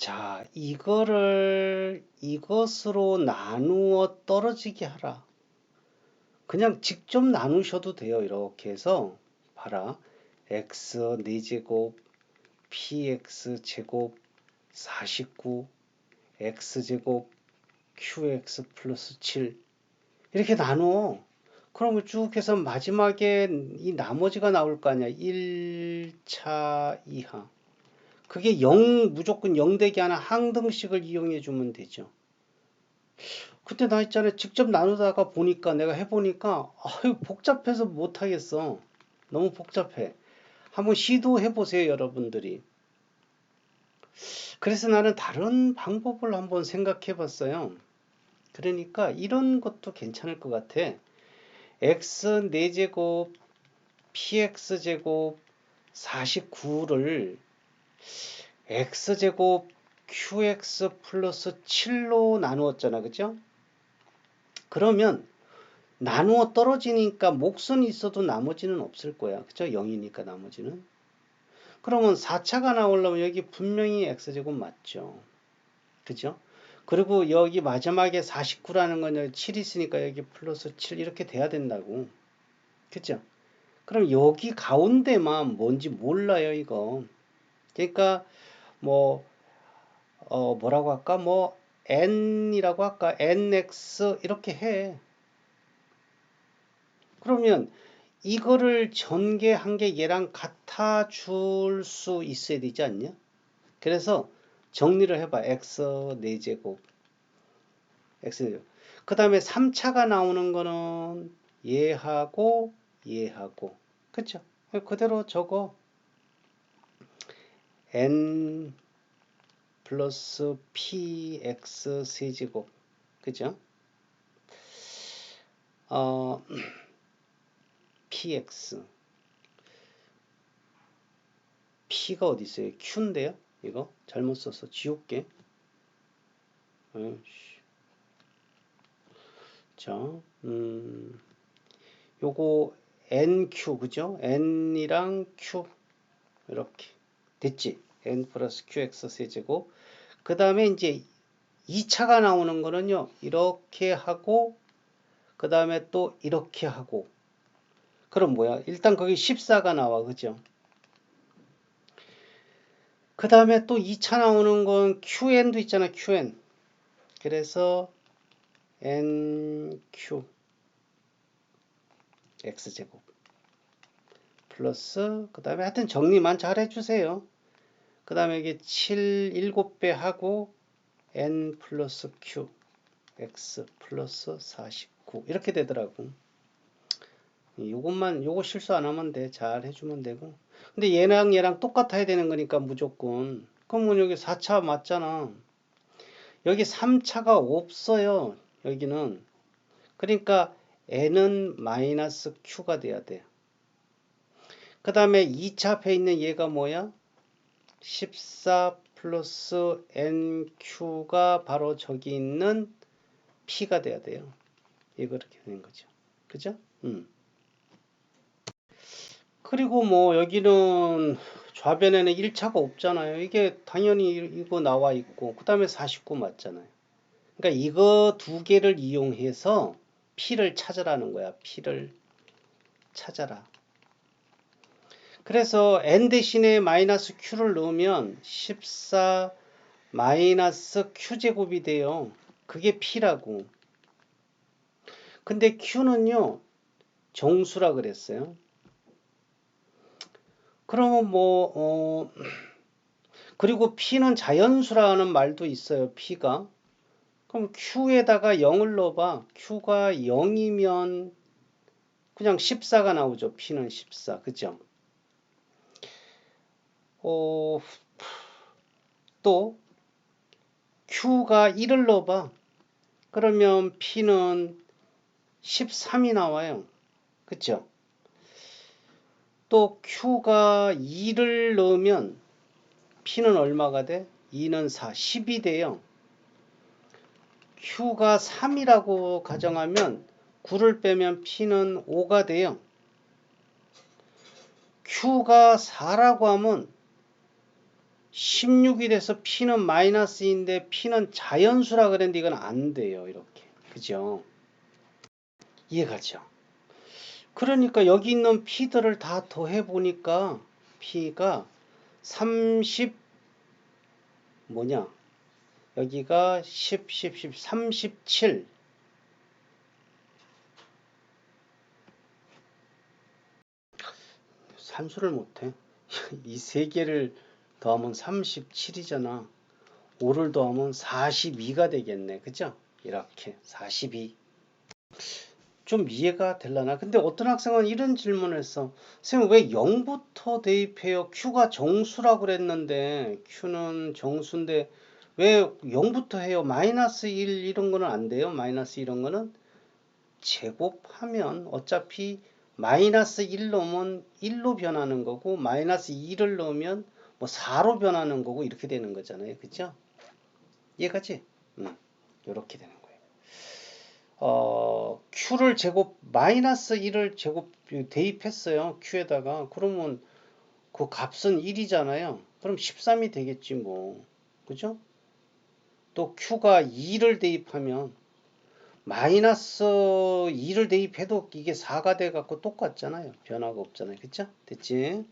자, 이거를 이것으로 나누어 떨어지게 하라. 그냥 직접 나누셔도 돼요. 이렇게 해서 봐라. x 4제곱 px 제곱 49 x제곱 qx 플러스 7 이렇게 나누어. 그러면 쭉 해서 마지막에 이 나머지가 나올 거 아니야. 1차 이하. 그게 0 무조건 0 되게 하나 항등식을 이용해 주면 되죠. 그때 나 있잖아요. 직접 나누다가 보니까 내가 해보니까 아유 복잡해서 못하겠어. 너무 복잡해. 한번 시도해 보세요, 여러분들이. 그래서 나는 다른 방법을 한번 생각해 봤어요. 그러니까 이런 것도 괜찮을 것 같아. x 4제곱 px제곱 49를 x제곱 qx 플러스 7로 나누었잖아. 그죠? 그러면 나누어 떨어지니까 목선이 있어도 나머지는 없을 거야. 그죠? 0이니까 나머지는. 그러면 4차가 나오려면 여기 분명히 x제곱 맞죠. 그죠? 그리고 여기 마지막에 49라는 건 여기 7 있으니까 여기 플러스 7 이렇게 돼야 된다고. 그죠? 그럼 여기 가운데만 뭔지 몰라요, 이거. 그러니까 뭐, 어, 뭐라고 할까? 뭐, n이라고 할까? nx 이렇게 해. 그러면 이거를 전개한 게 얘랑 같아 줄 수 있어야 되지 않냐? 그래서 정리를 해봐. x 4제곱. x 4제곱. 그 다음에 3차가 나오는 거는 얘하고 얘하고. 그쵸? 그대로 적어. N 플러스 px 세제곱. 그죠? 어, px. p가 어디 있어요? q인데요? 이거 잘못 써서 지울게. 자, 음, 요거 nq 그죠? n이랑 q 이렇게 됐지? n 플러스 qx 세제곱. 그 다음에 이제 2차가 나오는 거는요. 이렇게 하고 그 다음에 또 이렇게 하고 그럼 뭐야? 일단 거기 14가 나와. 그죠? 그 다음에 또 2차 나오는 건 QN도 있잖아, QN. 그래서 NQ X제곱 플러스 그 다음에 하여튼 정리만 잘 해주세요. 그 다음에 이게 7, 7배 하고 N 플러스 Q X 플러스 49 이렇게 되더라고. 요것만 요거 실수 안 하면 돼. 잘 해주면 되고. 근데 얘랑 얘랑 똑같아야 되는 거니까 무조건. 그러면 여기 4차 맞잖아. 여기 3차가 없어요. 여기는. 그러니까 n은 마이너스 q가 돼야 돼. 그 다음에 2차 앞에 있는 얘가 뭐야? 14 플러스 nq가 바로 저기 있는 p가 돼야 돼요. 이거 이렇게 되는 거죠. 그죠? 음. 그리고 뭐 여기는 좌변에는 1차가 없잖아요. 이게 당연히 이거 나와 있고 그 다음에 49 맞잖아요. 그러니까 이거 두 개를 이용해서 P를 찾으라는 거야. P를 찾아라. 그래서 n 대신에 마이너스 q를 넣으면 14 마이너스 q제곱이 돼요. 그게 p라고. 근데 q는요. 정수라 그랬어요. 그러면 뭐, 어, 그리고 P는 자연수라는 말도 있어요. P가. 그럼 Q에다가 0을 넣어봐. Q가 0이면 그냥 14가 나오죠. P는 14. 그죠? 어, 또 Q가 1을 넣어봐. 그러면 P는 13이 나와요. 그쵸? 또 Q가 2를 넣으면 P는 얼마가 돼? 2는 4, 10이 돼요. Q가 3이라고 가정하면 9를 빼면 P는 5가 돼요. Q가 4라고 하면 16이 돼서 P는 마이너스인데 P는 자연수라 그랬는데 이건 안 돼요. 이렇게. 그죠? 이해가죠? 그러니까 여기 있는 P들을 다 더해 보니까 P가 30 뭐냐? 여기가 10, 10, 10, 37 산수를 못해. 이 세 개를 더하면 37이잖아. 5를 더하면 42가 되겠네. 그죠? 이렇게 42. 좀 이해가 될라나? 근데 어떤 학생은 이런 질문을 했어. 선생님 왜 0부터 대입해요? Q가 정수라고 그랬는데 Q는 정수인데 왜 0부터 해요? 마이너스 1 이런 거는 안 돼요? 마이너스 이런 거는 제곱하면 어차피 마이너스 1 넣으면 1로 변하는 거고 마이너스 2를 넣으면 뭐 4로 변하는 거고 이렇게 되는 거잖아요. 그죠? 이해가지? 음, 이렇게 되는 거예요. 어, Q를 제곱 마이너스 1을 제곱 대입했어요. Q에다가 그러면 그 값은 1이잖아요. 그럼 13이 되겠지 뭐. 그죠? 또 Q가 2를 대입하면 마이너스 2를 대입해도 이게 4가 돼 갖고 똑같잖아요. 변화가 없잖아요. 그쵸? 됐지?